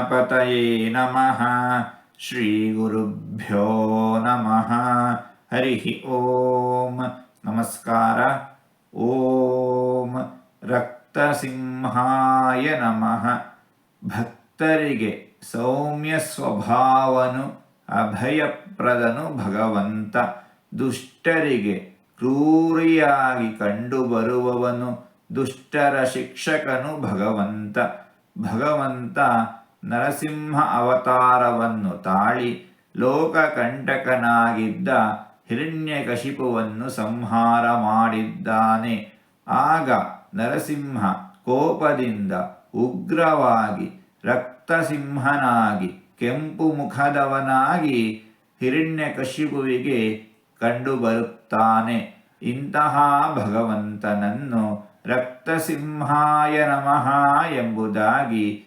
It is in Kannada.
ಗಣಪತಯೇ ನಮಃ ಶ್ರೀಗುರುಭ್ಯೋ ನಮಃ ಹರಿ ಓಂ ನಮಸ್ಕಾರ ಓಂ ರಕ್ತಸಿಂಹಾಯ ನಮಃ ಭಕ್ತರಿಗೆ ಸೌಮ್ಯ ಸ್ವಭಾವನು ಅಭಯಪ್ರದನು ಭಗವಂತ ದುಷ್ಟರಿಗೆ ಕ್ರೂರಿಯಾಗಿ ಕಂಡುಬರುವವನು, ದುಷ್ಟರ ಶಿಕ್ಷಕನು ಭಗವಂತ। ಭಗವಂತ ನರಸಿಂಹ ಅವತಾರವನ್ನು ತಾಳಿ ಲೋಕಕಂಟಕನಾಗಿದ್ದ ಹಿರಣ್ಯಕಶಿಪುವನ್ನು ಸಂಹಾರ ಮಾಡಿದ್ದಾನೆ. ಆಗ ನರಸಿಂಹ ಕೋಪದಿಂದ ಉಗ್ರವಾಗಿ, ರಕ್ತಸಿಂಹನಾಗಿ, ಕೆಂಪು ಮುಖದವನಾಗಿ ಹಿರಣ್ಯಕಶಿಪುವಿಗೆ ಕಂಡುಬರುತ್ತಾನೆ. ಇಂತಹ ಭಗವಂತನನ್ನು ರಕ್ತಸಿಂಹಾಯ ನಮಃ ಎಂಬುದಾಗಿ